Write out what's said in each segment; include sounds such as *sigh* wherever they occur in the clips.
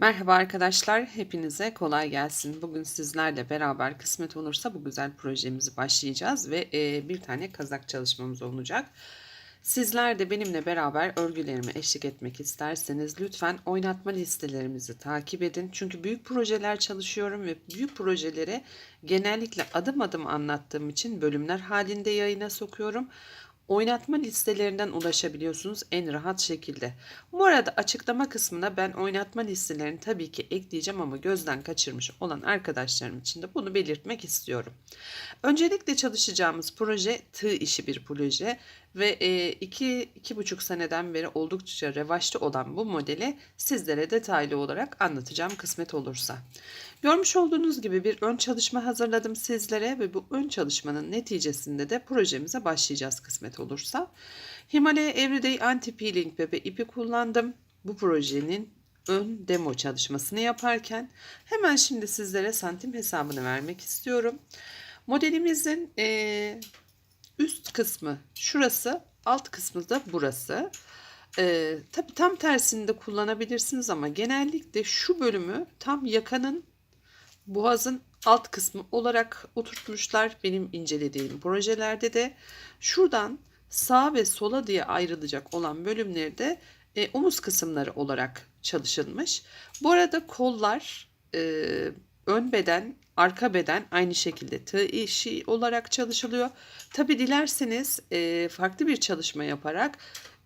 Merhaba arkadaşlar, hepinize kolay gelsin. Bugün sizlerle beraber kısmet olursa bu güzel projemizi başlayacağız ve e, bir tane kazak çalışmamız olacak. Sizler de benimle beraber örgülerime eşlik etmek isterseniz lütfen oynatma listelerimizi takip edin. Çünkü büyük projeler çalışıyorum ve büyük projeleri genellikle adım adım anlattığım için bölümler halinde yayına sokuyorum oynatma listelerinden ulaşabiliyorsunuz en rahat şekilde. Bu arada açıklama kısmına ben oynatma listelerini tabii ki ekleyeceğim ama gözden kaçırmış olan arkadaşlarım için de bunu belirtmek istiyorum. Öncelikle çalışacağımız proje tığ işi bir proje ve e, iki, iki buçuk seneden beri oldukça revaçta olan bu modeli sizlere detaylı olarak anlatacağım kısmet olursa. Görmüş olduğunuz gibi bir ön çalışma hazırladım sizlere ve bu ön çalışmanın neticesinde de projemize başlayacağız kısmet olursa. Himalaya Everyday Anti Peeling Bebe ipi kullandım. Bu projenin ön demo çalışmasını yaparken hemen şimdi sizlere santim hesabını vermek istiyorum. Modelimizin e, üst kısmı şurası, alt kısmı da burası. Ee, tabii tam tersini de kullanabilirsiniz ama genellikle şu bölümü tam yakanın boğazın alt kısmı olarak oturtmuşlar benim incelediğim projelerde de. Şuradan sağ ve sola diye ayrılacak olan bölümlerde e, omuz kısımları olarak çalışılmış. Bu arada kollar e, ön beden, arka beden aynı şekilde tığ işi olarak çalışılıyor. Tabi dilerseniz e, farklı bir çalışma yaparak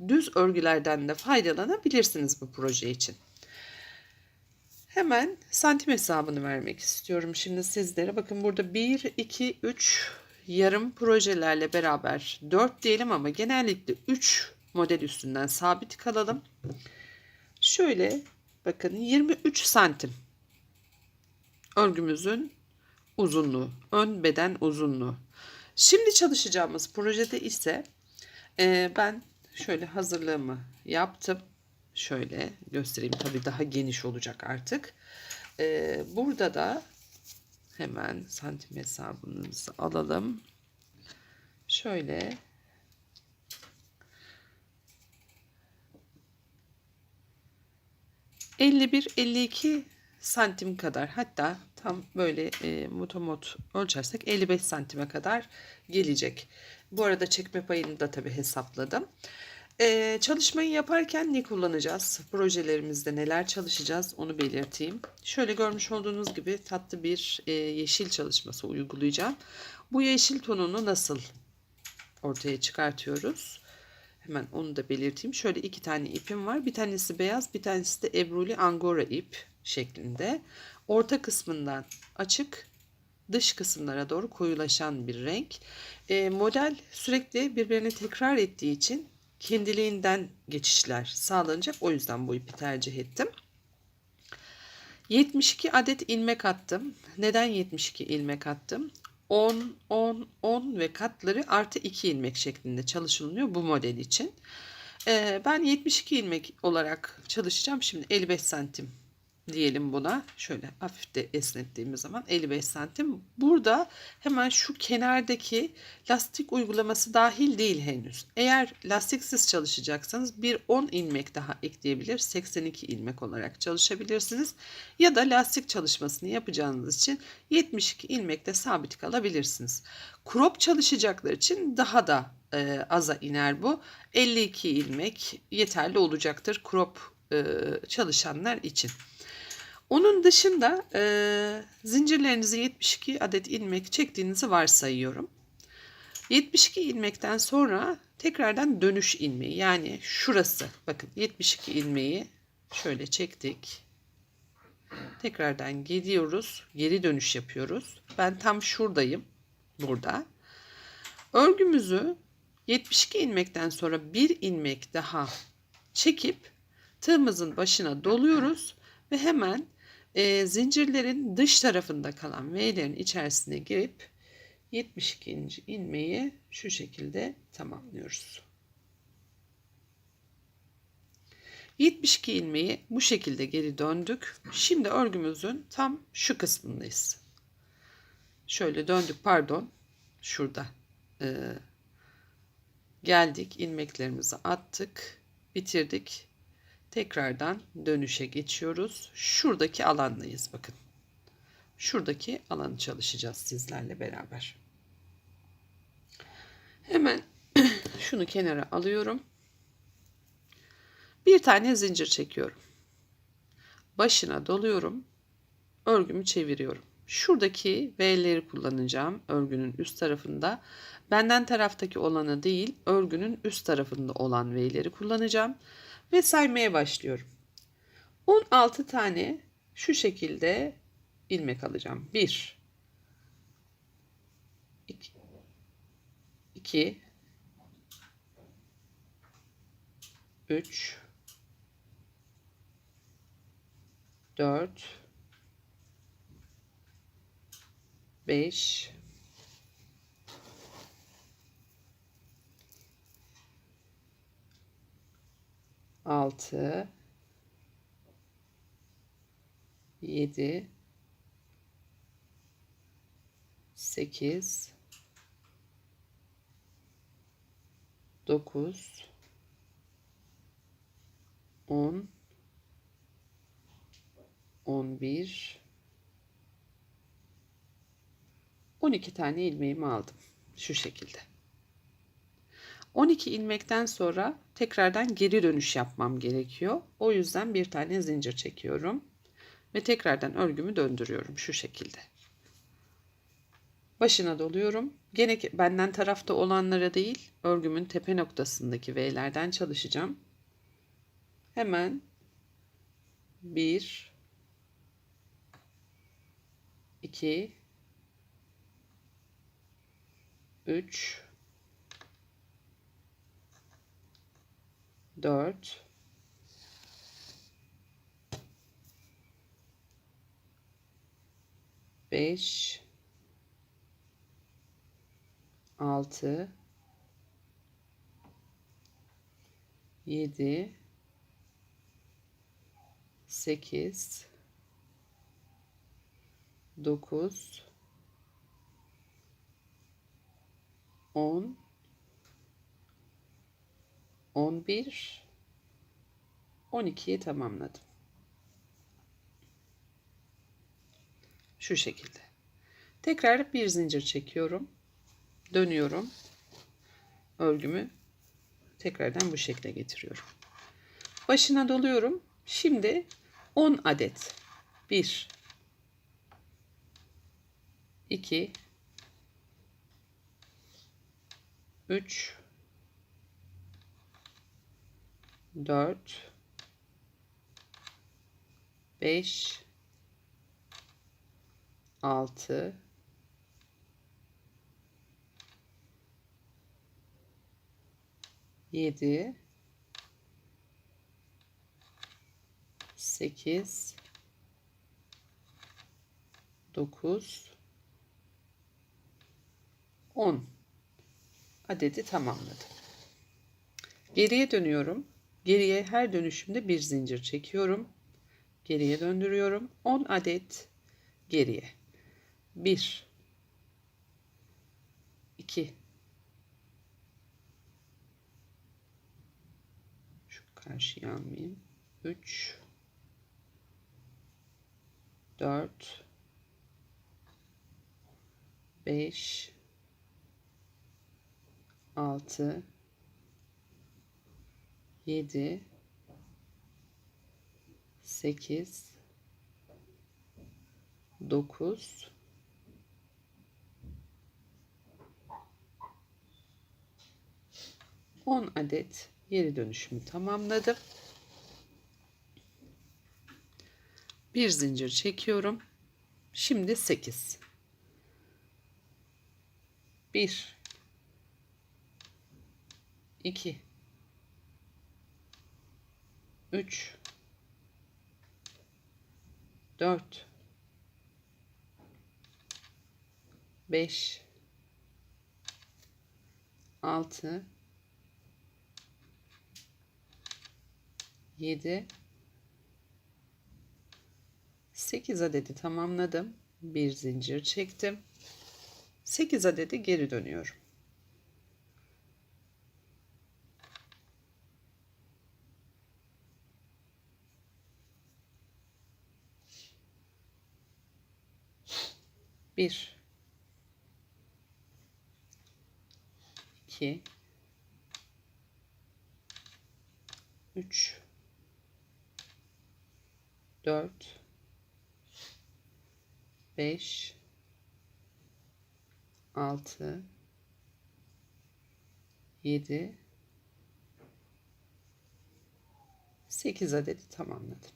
düz örgülerden de faydalanabilirsiniz bu proje için. Hemen santim hesabını vermek istiyorum şimdi sizlere. Bakın burada 1, 2, 3 yarım projelerle beraber 4 diyelim ama genellikle 3 model üstünden sabit kalalım. Şöyle bakın 23 santim örgümüzün uzunluğu, ön beden uzunluğu. Şimdi çalışacağımız projede ise e, ben şöyle hazırlığımı yaptım. Şöyle göstereyim tabii daha geniş olacak artık. E, burada da hemen santim hesabımızı alalım. Şöyle ...51-52 santim kadar hatta tam böyle e, motomot ölçersek 55 santime kadar gelecek. Bu arada çekme payını da tabii hesapladım. Ee, çalışmayı yaparken ne kullanacağız? Projelerimizde neler çalışacağız onu belirteyim. Şöyle görmüş olduğunuz gibi tatlı bir e, yeşil çalışması uygulayacağım. Bu yeşil tonunu nasıl ortaya çıkartıyoruz? Hemen onu da belirteyim. Şöyle iki tane ipim var. Bir tanesi beyaz, bir tanesi de ebruli angora ip şeklinde. Orta kısmından açık, dış kısımlara doğru koyulaşan bir renk. E, model sürekli birbirini tekrar ettiği için kendiliğinden geçişler sağlanacak. O yüzden bu ipi tercih ettim. 72 adet ilmek attım. Neden 72 ilmek attım? 10, 10, 10 ve katları artı 2 ilmek şeklinde çalışılıyor bu model için. Ee, ben 72 ilmek olarak çalışacağım. Şimdi 55 santim diyelim buna. Şöyle hafif de esnettiğimiz zaman 55 santim. Burada hemen şu kenardaki lastik uygulaması dahil değil henüz. Eğer lastiksiz çalışacaksanız bir 10 ilmek daha ekleyebilir. 82 ilmek olarak çalışabilirsiniz. Ya da lastik çalışmasını yapacağınız için 72 ilmekte sabit kalabilirsiniz. Crop çalışacaklar için daha da e, aza iner bu. 52 ilmek yeterli olacaktır crop e, çalışanlar için. Onun dışında e, zincirlerinizi 72 adet ilmek çektiğinizi varsayıyorum. 72 ilmekten sonra tekrardan dönüş ilmeği yani şurası bakın 72 ilmeği şöyle çektik. Tekrardan geliyoruz. Geri dönüş yapıyoruz. Ben tam şuradayım. Burada. Örgümüzü 72 ilmekten sonra bir ilmek daha çekip tığımızın başına doluyoruz ve hemen e, zincirlerin dış tarafında kalan V'lerin içerisine girip 72. ilmeği şu şekilde tamamlıyoruz. 72 ilmeği bu şekilde geri döndük. Şimdi örgümüzün tam şu kısmındayız. Şöyle döndük pardon. Şurada. Ee, geldik ilmeklerimizi attık. Bitirdik tekrardan dönüşe geçiyoruz. Şuradaki alandayız bakın. Şuradaki alanı çalışacağız sizlerle beraber. Hemen *clears throat* şunu kenara alıyorum. Bir tane zincir çekiyorum. Başına doluyorum. Örgümü çeviriyorum. Şuradaki V'leri kullanacağım örgünün üst tarafında. Benden taraftaki olanı değil, örgünün üst tarafında olan V'leri kullanacağım ve saymaya başlıyorum. 16 tane şu şekilde ilmek alacağım. 1 2 2 3 4 5 6 7 8 9 10 11 12 tane ilmeğimi aldım. Şu şekilde. 12 ilmekten sonra tekrardan geri dönüş yapmam gerekiyor. O yüzden bir tane zincir çekiyorum. Ve tekrardan örgümü döndürüyorum şu şekilde. Başına doluyorum. Gene benden tarafta olanlara değil, örgümün tepe noktasındaki V'lerden çalışacağım. Hemen 1 2 3 4 5 6 7 8 9 10 11 12'yi tamamladım. Şu şekilde. Tekrar bir zincir çekiyorum. Dönüyorum. Örgümü tekrardan bu şekle getiriyorum. Başına doluyorum. Şimdi 10 adet. 1 2 3 4 5 6 7 8 9 10 adedi tamamladım. Geriye dönüyorum. Geriye her dönüşümde bir zincir çekiyorum. Geriye döndürüyorum. 10 adet geriye. 1 2 Şu karşıya almayayım. 3 4 5 6 7 8 9 10 adet geri dönüşümü tamamladım. Bir zincir çekiyorum. Şimdi 8. 1 2 3 4 5 6 7 8 adedi tamamladım. Bir zincir çektim. 8 adedi geri dönüyorum. 1 2 3 4 5 6 7 8 adeti tamamladım.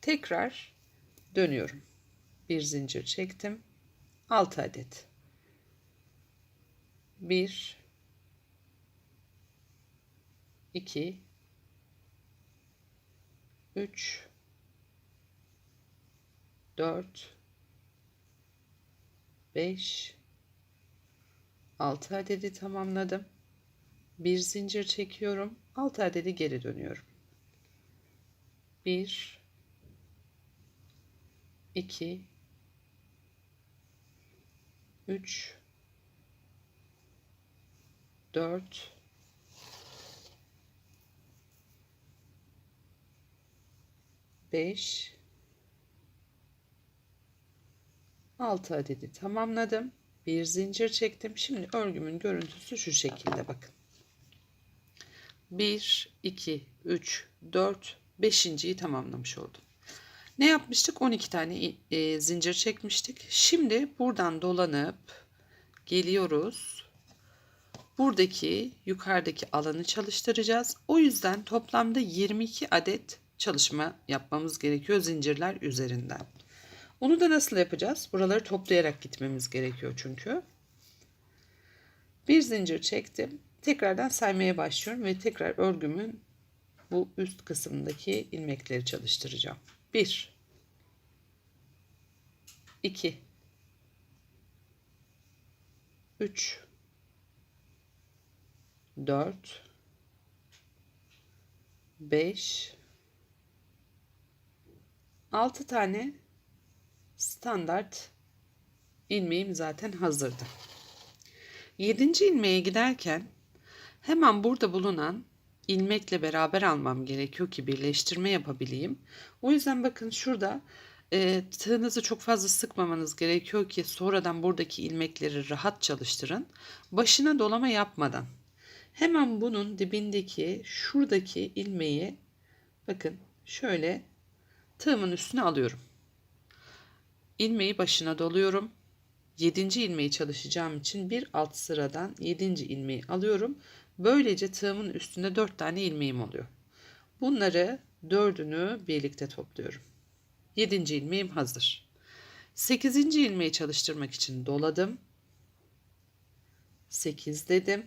Tekrar dönüyorum. Bir zincir çektim. 6 adet. 1 2 3 4 5 6 adedi tamamladım. Bir zincir çekiyorum. 6 adedi geri dönüyorum. 1 2 3 4 5 6 adedi tamamladım. Bir zincir çektim. Şimdi örgümün görüntüsü şu şekilde bakın. 1 2 3 4 5.yi tamamlamış oldum. Ne yapmıştık? 12 tane e, zincir çekmiştik. Şimdi buradan dolanıp geliyoruz. Buradaki yukarıdaki alanı çalıştıracağız. O yüzden toplamda 22 adet çalışma yapmamız gerekiyor zincirler üzerinden. Onu da nasıl yapacağız? Buraları toplayarak gitmemiz gerekiyor çünkü. Bir zincir çektim. Tekrardan saymaya başlıyorum ve tekrar örgümün bu üst kısmındaki ilmekleri çalıştıracağım. 1 2 3 4 5 6 tane standart ilmeğim zaten hazırdı. 7. ilmeğe giderken hemen burada bulunan ilmekle beraber almam gerekiyor ki birleştirme yapabileyim. O yüzden bakın şurada e, tığınızı çok fazla sıkmamanız gerekiyor ki sonradan buradaki ilmekleri rahat çalıştırın. Başına dolama yapmadan hemen bunun dibindeki şuradaki ilmeği bakın şöyle tığımın üstüne alıyorum. İlmeği başına doluyorum. 7. ilmeği çalışacağım için bir alt sıradan 7. ilmeği alıyorum. Böylece tığımın üstünde 4 tane ilmeğim oluyor. Bunları dördünü birlikte topluyorum. 7. ilmeğim hazır. 8. ilmeği çalıştırmak için doladım. 8 dedim.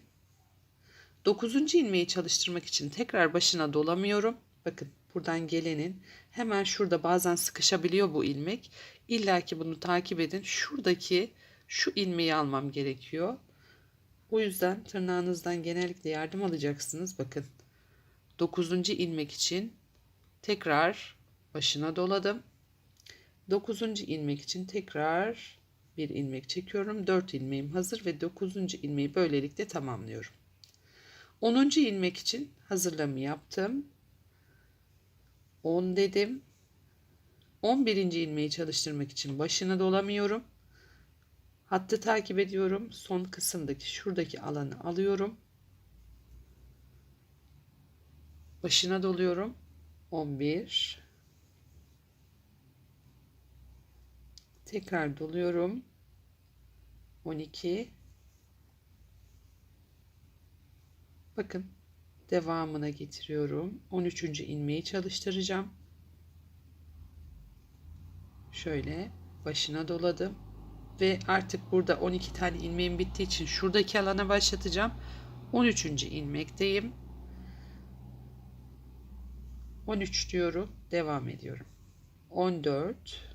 9. ilmeği çalıştırmak için tekrar başına dolamıyorum. Bakın buradan gelenin hemen şurada bazen sıkışabiliyor bu ilmek. İlla ki bunu takip edin. Şuradaki şu ilmeği almam gerekiyor. O yüzden tırnağınızdan genellikle yardım alacaksınız. Bakın 9. ilmek için tekrar başına doladım. 9. ilmek için tekrar bir ilmek çekiyorum. 4 ilmeğim hazır ve 9. ilmeği böylelikle tamamlıyorum. 10. ilmek için hazırlamı yaptım. 10 dedim. 11. ilmeği çalıştırmak için başına dolamıyorum. Hattı takip ediyorum. Son kısımdaki şuradaki alanı alıyorum. Başına doluyorum. 11 Tekrar doluyorum. 12 Bakın devamına getiriyorum. 13. ilmeği çalıştıracağım. Şöyle başına doladım ve artık burada 12 tane ilmeğim bittiği için şuradaki alana başlatacağım. 13. ilmekteyim. 13 diyorum. Devam ediyorum. 14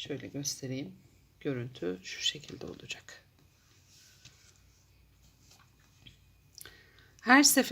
Şöyle göstereyim. Görüntü şu şekilde olacak. Her sefer